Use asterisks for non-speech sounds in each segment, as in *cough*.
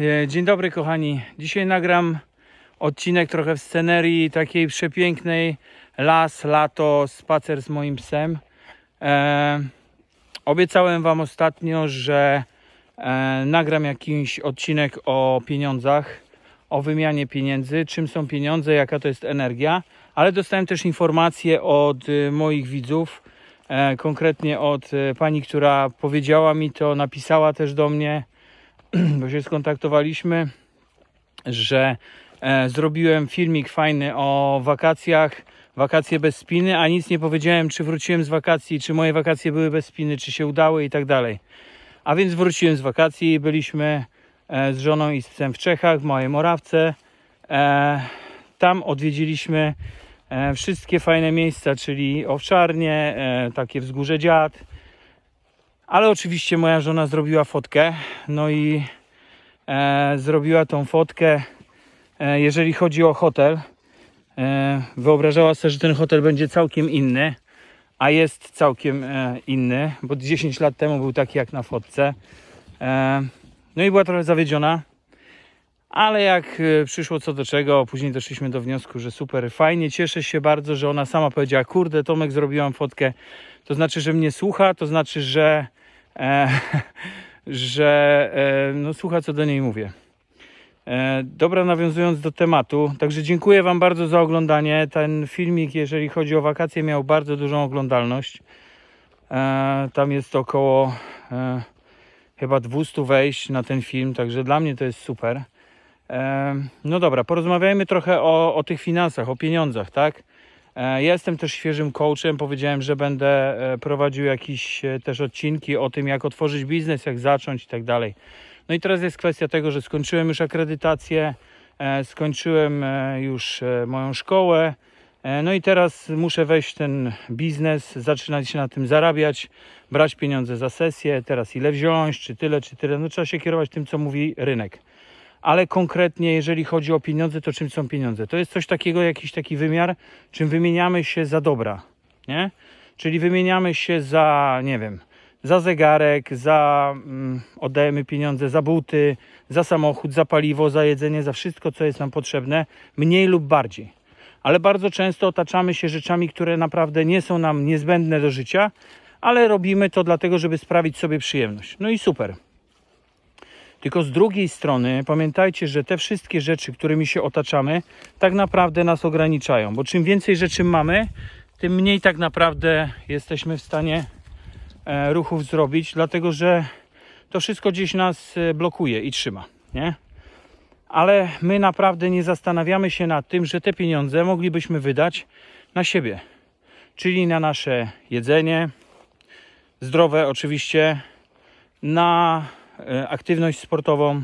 E, Dzień dobry kochani. Dzisiaj nagram odcinek trochę w scenerii takiej przepięknej. Las, lato, spacer z moim psem. E, obiecałem wam ostatnio, że e, nagram jakiś odcinek o pieniądzach, o wymianie pieniędzy, czym są pieniądze, jaka to jest energia, ale dostałem też informacje od y, moich widzów, e, konkretnie od y, pani, która powiedziała mi to, napisała też do mnie, *clears throat* bo się skontaktowaliśmy, że e, zrobiłem filmik fajny o wakacjach, wakacje bez spiny, a nic nie powiedziałem, czy wróciłem z wakacji, czy moje wakacje były bez spiny, czy się udały i tak dalej. A więc wróciłem z wakacji, byliśmy e, z żoną i z psem w Czechach, w Małej Morawce. E, tam odwiedziliśmy wszystkie fajne miejsca, czyli owczarnie, takie wzgórze dziad. Ale oczywiście moja żona zrobiła fotkę, no i e, zrobiła tą fotkę, e, jeżeli chodzi o hotel. E, wyobrażała sobie, że ten hotel będzie całkiem inny, a jest całkiem e, inny, bo 10 lat temu był taki jak na fotce. E, no i była trochę zawiedziona, ale jak e, przyszło co do czego, później doszliśmy do wniosku, że super, fajnie, cieszę się bardzo, że ona sama powiedziała, kurde Tomek, zrobiłam fotkę, to znaczy, że mnie słucha, to znaczy, że, e, *laughs* że e, no, słucha, co do niej mówię. E, dobra, nawiązując do tematu, także dziękuję Wam bardzo za oglądanie. Ten filmik, jeżeli chodzi o wakacje, miał bardzo dużą oglądalność. E, tam jest około e, chyba 200 wejść na ten film, także dla mnie to jest super. E, no dobra, porozmawiajmy trochę o, o tych finansach, o pieniądzach, tak? E, jestem też świeżym coachem. Powiedziałem, że będę e, prowadził jakieś e, też odcinki o tym, jak otworzyć biznes, jak zacząć i tak dalej. No i teraz jest kwestia tego, że skończyłem już akredytację, skończyłem już moją szkołę. No i teraz muszę wejść w ten biznes, zaczynać się na tym zarabiać, brać pieniądze za sesję. Teraz ile wziąć, czy tyle, czy tyle. No trzeba się kierować tym, co mówi rynek ale konkretnie jeżeli chodzi o pieniądze, to czym są pieniądze? To jest coś takiego, jakiś taki wymiar, czym wymieniamy się za dobra, nie? Czyli wymieniamy się za, nie wiem, za zegarek, za mm, oddajemy pieniądze za buty, za samochód, za paliwo, za jedzenie, za wszystko, co jest nam potrzebne, mniej lub bardziej. Ale bardzo często otaczamy się rzeczami, które naprawdę nie są nam niezbędne do życia, ale robimy to dlatego, żeby sprawić sobie przyjemność. No i super. Tylko z drugiej strony pamiętajcie, że te wszystkie rzeczy, którymi się otaczamy, tak naprawdę nas ograniczają, bo czym więcej rzeczy mamy, tym mniej tak naprawdę jesteśmy w stanie e, ruchów zrobić, dlatego że to wszystko gdzieś nas e, blokuje i trzyma, nie? Ale my naprawdę nie zastanawiamy się nad tym, że te pieniądze moglibyśmy wydać na siebie, czyli na nasze jedzenie, zdrowe oczywiście, na aktywność sportową,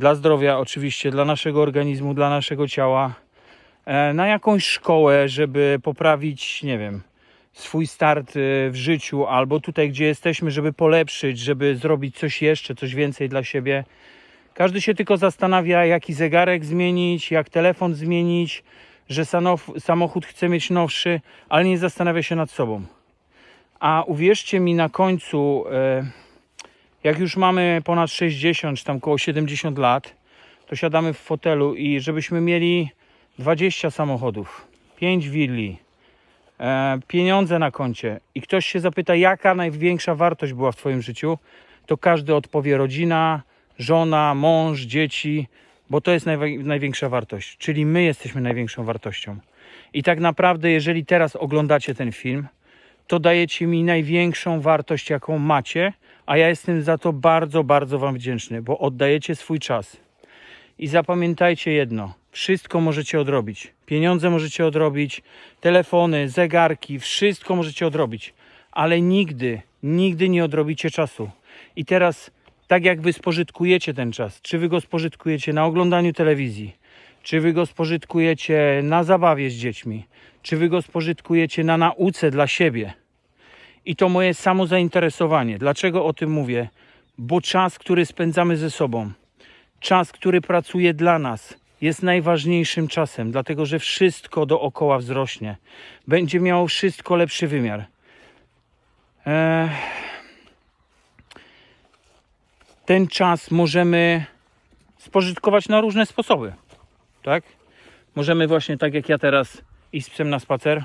dla zdrowia oczywiście, dla naszego organizmu, dla naszego ciała, e, na jakąś szkołę, żeby poprawić, nie wiem, swój start e, w życiu, albo tutaj, gdzie jesteśmy, żeby polepszyć, żeby zrobić coś jeszcze, coś więcej dla siebie. Każdy się tylko zastanawia, jaki zegarek zmienić, jak telefon zmienić, że samochód chce mieć nowszy, ale nie zastanawia się nad sobą. A uwierzcie mi, na końcu, e, jak już mamy ponad 60 czy tam około 70 lat, to siadamy w fotelu i żebyśmy mieli 20 samochodów, 5 willi, e, pieniądze na koncie i ktoś się zapyta, jaka największa wartość była w Twoim życiu, to każdy odpowie rodzina, żona, mąż, dzieci, bo to jest największa wartość. Czyli my jesteśmy największą wartością. I tak naprawdę, jeżeli teraz oglądacie ten film, to dajecie mi największą wartość, jaką macie, a ja jestem za to bardzo, bardzo Wam wdzięczny, bo oddajecie swój czas. I zapamiętajcie jedno: wszystko możecie odrobić. Pieniądze możecie odrobić, telefony, zegarki, wszystko możecie odrobić, ale nigdy, nigdy nie odrobicie czasu. I teraz, tak jak Wy spożytkujecie ten czas, czy Wy go spożytkujecie na oglądaniu telewizji, czy Wy go spożytkujecie na zabawie z dziećmi, czy Wy go spożytkujecie na nauce dla siebie, i to moje samo zainteresowanie. Dlaczego o tym mówię? Bo czas, który spędzamy ze sobą, czas, który pracuje dla nas, jest najważniejszym czasem, dlatego że wszystko dookoła wzrośnie. Będzie miało wszystko lepszy wymiar. Eee, ten czas możemy spożytkować na różne sposoby. Tak? Możemy właśnie tak jak ja teraz iść z psem na spacer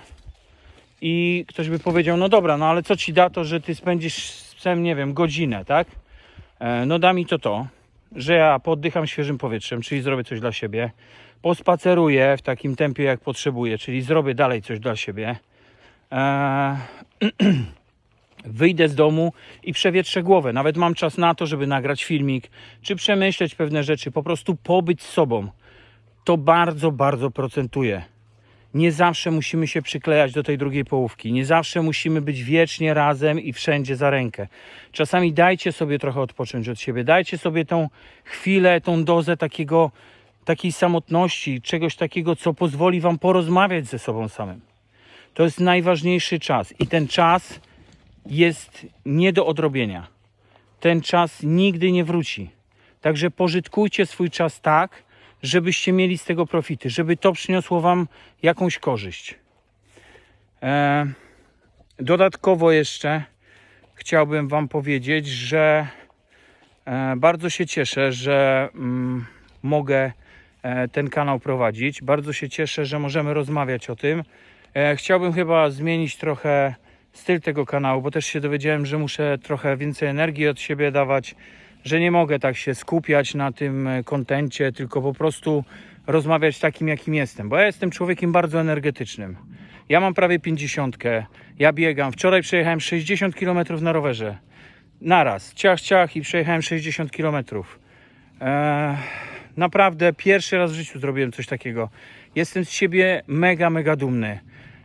i ktoś by powiedział, no dobra, no ale co ci da to, że ty spędzisz z psem, nie wiem, godzinę, tak? E, no da mi to to, że ja poddycham świeżym powietrzem, czyli zrobię coś dla siebie, pospaceruję w takim tempie jak potrzebuję, czyli zrobię dalej coś dla siebie. E, *clears throat* wyjdę z domu i przewietrzę głowę. Nawet mam czas na to, żeby nagrać filmik, czy przemyśleć pewne rzeczy, po prostu pobyć z sobą. To bardzo, bardzo procentuje. Nie zawsze musimy się przyklejać do tej drugiej połówki. Nie zawsze musimy być wiecznie razem i wszędzie za rękę. Czasami dajcie sobie trochę odpocząć od siebie. Dajcie sobie tą chwilę, tą dozę takiego, takiej samotności, czegoś takiego, co pozwoli Wam porozmawiać ze sobą samym. To jest najważniejszy czas i ten czas jest nie do odrobienia. Ten czas nigdy nie wróci. Także pożytkujcie swój czas tak, żebyście mieli z tego profity, żeby to przyniosło Wam jakąś korzyść. E, dodatkowo jeszcze chciałbym Wam powiedzieć, że e, bardzo się cieszę, że mm, mogę e, ten kanał prowadzić. Bardzo się cieszę, że możemy rozmawiać o tym. Chciałbym chyba zmienić trochę styl tego kanału, bo też się dowiedziałem, że muszę trochę więcej energii od siebie dawać, że nie mogę tak się skupiać na tym e, kontencie, tylko po prostu rozmawiać takim, jakim jestem, bo ja jestem człowiekiem bardzo energetycznym. Ja mam prawie 50, ja biegam. Wczoraj przejechałem 60 km na rowerze. Naraz, ciach, ciach i przejechałem 60 km. Eee, naprawdę pierwszy raz w życiu zrobiłem coś takiego. Jestem z siebie mega, mega dumny.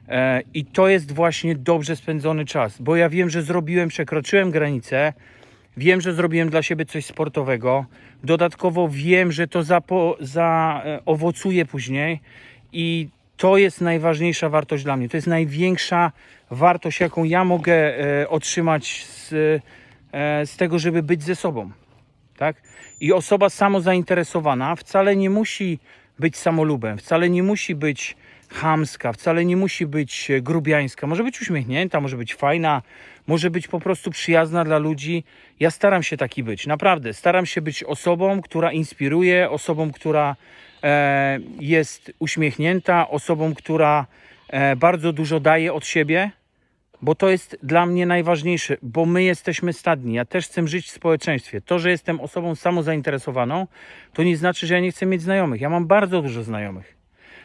E, I to jest właśnie dobrze spędzony czas, bo ja wiem, że zrobiłem, przekroczyłem granicę, wiem, że zrobiłem dla siebie coś sportowego. Dodatkowo wiem, że to zapo, za, e, później i to jest najważniejsza wartość dla mnie. To jest największa wartość, jaką ja mogę e, otrzymać z, e, z tego, żeby być ze sobą. Tak? I osoba samozainteresowana wcale nie musi być samolubem, wcale nie musi być chamska, wcale nie musi być e, grubiańska. Może być uśmiechnięta, może być fajna, może być po prostu przyjazna dla ludzi. Ja staram się taki być, naprawdę. Staram się być osobą, która inspiruje, osobą, która e, jest uśmiechnięta, osobą, która e, bardzo dużo daje od siebie, bo to jest dla mnie najważniejsze, bo my jesteśmy stadni. Ja też chcę żyć w społeczeństwie. To, że jestem osobą samozainteresowaną, to nie znaczy, że ja nie chcę mieć znajomych. Ja mam bardzo dużo znajomych.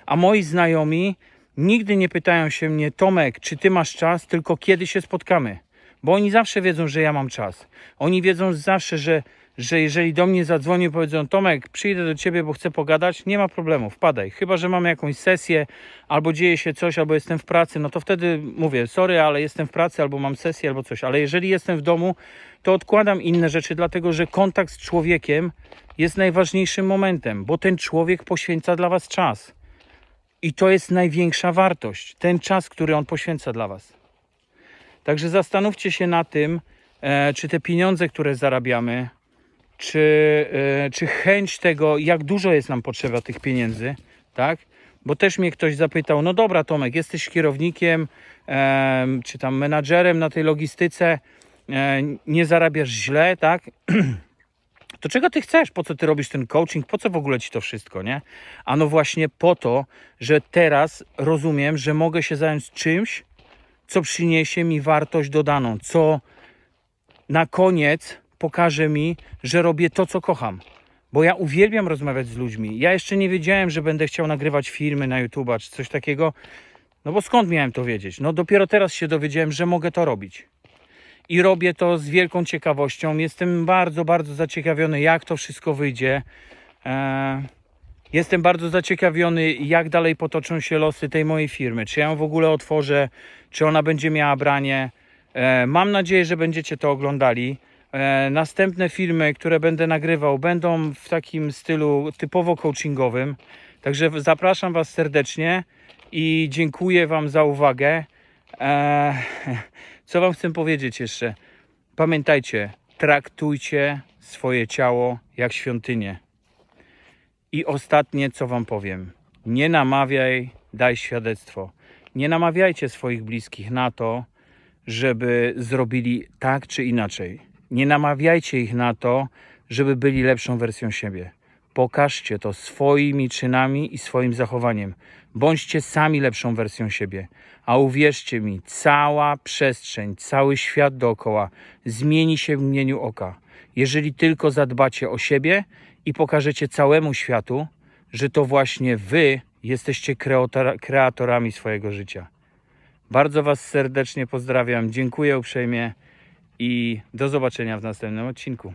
A moi znajomi nigdy nie pytają się mnie, Tomek, czy ty masz czas, tylko kiedy się spotkamy. Bo oni zawsze wiedzą, że ja mam czas. Oni wiedzą zawsze, że, że jeżeli do mnie zadzwonią powiedzą, Tomek, przyjdę do ciebie, bo chcę pogadać, nie ma problemu, wpadaj. Chyba, że mamy jakąś sesję, albo dzieje się coś, albo jestem w pracy, no to wtedy mówię, sorry, ale jestem w pracy, albo mam sesję, albo coś. Ale jeżeli jestem w domu, to odkładam inne rzeczy, dlatego że kontakt z człowiekiem jest najważniejszym momentem, bo ten człowiek poświęca dla was czas. I to jest największa wartość, ten czas, który on poświęca dla Was. Także zastanówcie się na tym, e, czy te pieniądze, które zarabiamy, czy, e, czy chęć tego, jak dużo jest nam potrzeba tych pieniędzy, tak? Bo też mnie ktoś zapytał, no dobra Tomek, jesteś kierownikiem, czy tam menadżerem na tej logistyce, e, nie zarabiasz źle, tak? *clears throat* to czego ty chcesz? Po co ty robisz ten coaching? Po co w ogóle ci to wszystko, nie? A no właśnie po to, że teraz rozumiem, że mogę się zająć czymś, co przyniesie mi wartość dodaną, co na koniec pokaże mi, że robię to, co kocham. Bo ja uwielbiam rozmawiać z ludźmi. Ja jeszcze nie wiedziałem, że będę chciał nagrywać filmy na YouTube czy coś takiego. No bo skąd miałem to wiedzieć? No dopiero teraz się dowiedziałem, że mogę to robić i robię to z wielką ciekawością. Jestem bardzo, bardzo zaciekawiony, jak to wszystko wyjdzie. E, Jestem bardzo zaciekawiony, jak dalej potoczą się losy tej mojej firmy. Czy ja ją w ogóle otworzę, czy ona będzie miała branie. E, Mam nadzieję, że będziecie to oglądali. E, Następne filmy, które będę nagrywał, będą w takim stylu typowo coachingowym. Także zapraszam Was serdecznie i dziękuję Wam za uwagę. Eee, *laughs* co Wam chcę powiedzieć jeszcze? Pamiętajcie, traktujcie swoje ciało jak świątynię. I ostatnie, co Wam powiem. Nie namawiaj, daj świadectwo. Nie namawiajcie swoich bliskich na to, żeby zrobili tak czy inaczej. Nie namawiajcie ich na to, żeby byli lepszą wersją siebie. Pokażcie to swoimi czynami i swoim zachowaniem. Bądźcie sami lepszą wersją siebie. A uwierzcie mi, cała przestrzeń, cały świat dookoła zmieni się w mgnieniu oka. Jeżeli tylko zadbacie o siebie i pokażecie całemu światu, że to właśnie wy jesteście kreatora- kreatorami swojego życia. Bardzo Was serdecznie pozdrawiam, dziękuję uprzejmie i do zobaczenia w następnym odcinku.